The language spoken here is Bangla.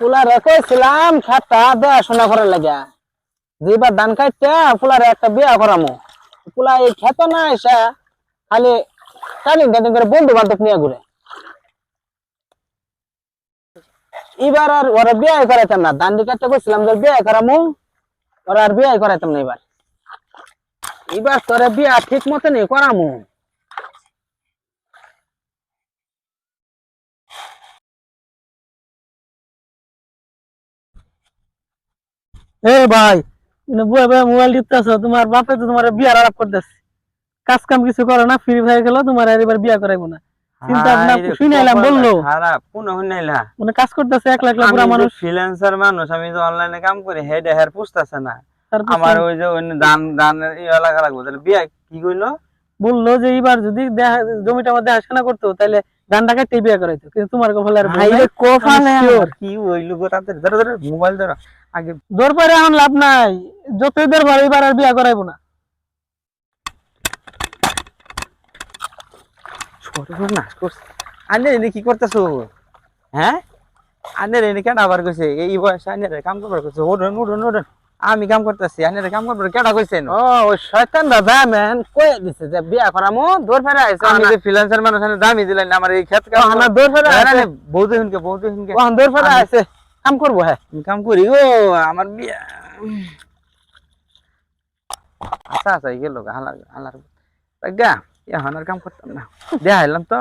ফুলারে কইছিলাম খেতটা দেখাশোনা করার লাগিয়া যেবার ধান কাটতে ফুলারে একটা বিয়া করামো। ফুলা এই খেত না এসে খালি টানিং টানিং করে বন্ধু বান্ধব নিয়ে ঘুরে। এবার আর ওরা বিয়ে করাইতাম না। দান্ডি কাটতে কইছিলাম যে বিয়ে করামো, ওরা আর বিয়ে করাইতাম না এবার। এবার তোরে বিয়া ঠিক মতনই করামু। এ ভাই বুয়া ভাই মোবাইল টিপতেছ তোমার বাপে তো তোমার বিয়ার আলাপ করতেছে। কাজ কাম কিছু করে না ফ্রি ফায়ার খেলো তোমার আর এবার বিয়া করাইবো না। চিন্তা ভাবনা শুনাইলাম বলল। খারাপ কোন শুনাইলা মানে কাজ করতেছে এক লাখ লাখ পুরা মানুষ। ফ্রিল্যান্সার মানুষ আমি তো অনলাইনে কাম করি হেড হেয়ার পুষতেছে না। আমার ওই যে দান দানের ইয়ে লাগা লাগবে তাহলে বিয়া কি কইলো? বলল যে এইবার যদি জমিটা আমার দেখাশোনা করতো তাহলে গানটা কাটতে বিয়া করাইতো কিন্তু তোমার কপালে আর আমি sure। কি হইল গো তাদের ধরো ধরো মোবাইল ধরো। আগে দৌড় পারে এখন লাভ নাই। যতই দৌড় পারে এবার আর বিয়া করাইবো না। করছে আনে এনে কি করতেছো? হ্যাঁ? আনে এনে কেন আবার কইছে? এই বয়সে আনে কাম করবার কইছে? ওডন ওডন ওডন। আমি কাম করতেছি আনে কাম করবার কেডা কইছে ও ওই শয়তান দাদা ম্যান কই দিছে যে বিয়া করামো? দৌড় ফেরে আইছে। আমি যে ফ্রিল্যান্সার মানুষ আমি দামি দিলেন না আমার এই ক্ষেত কাম আমার দৌড় ফেরে আইছে। বৌদ্ধ হিনকে বৌদ্ধ হিনকে ওখান দৌড় ফেরে আইছে। কাম করব হ্যাঁ। আমি কাম করি ও আমার বিয়া। আচ্ছা আচ্ছা গেল হালার হালার গা। এখন আর কাম করতাম না। দেখাইলাম তো।